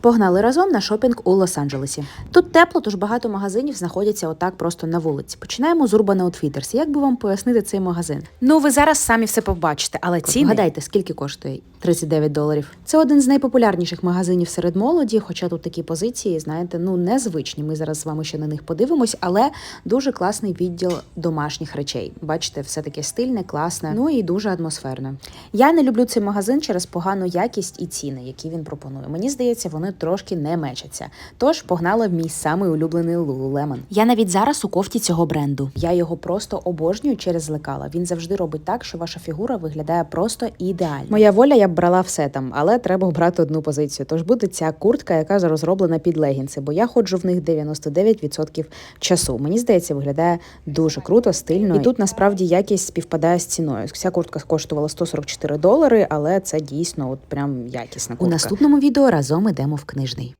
Погнали разом на шопінг у Лос-Анджелесі. Тут тепло, тож багато магазинів знаходяться отак просто на вулиці. Починаємо з Urban Outfitters. Як би вам пояснити цей магазин? Ну, ви зараз самі все побачите, але ціни... Вгадайте, скільки коштує? 39 доларів. Це один з найпопулярніших магазинів серед молоді, хоча тут такі позиції, знаєте, ну незвичні. Ми зараз з вами ще на них подивимось, але дуже класний відділ домашніх речей. Бачите, все таке стильне, класне, ну і дуже атмосферне. Я не люблю цей магазин через погану якість і ціни, які він пропонує. Мені здається, вони трошки не мечаться. Тож погнала в мій самий улюблений Lululemon. Я навіть зараз у кофті цього бренду. Я його просто обожнюю через лекала. Він завжди робить так, що ваша фігура виглядає просто ідеально. Моя воля, я б брала все там, але треба обрати одну позицію. Тож буде ця куртка, яка розроблена під легінси, бо я ходжу в них 99% часу. Мені здається, виглядає дуже круто, стильно. І тут насправді якість співпадає з ціною. Ця куртка коштувала 144 долари, але це дійсно от прям якісна У наступному відео разом ідемо в книжний.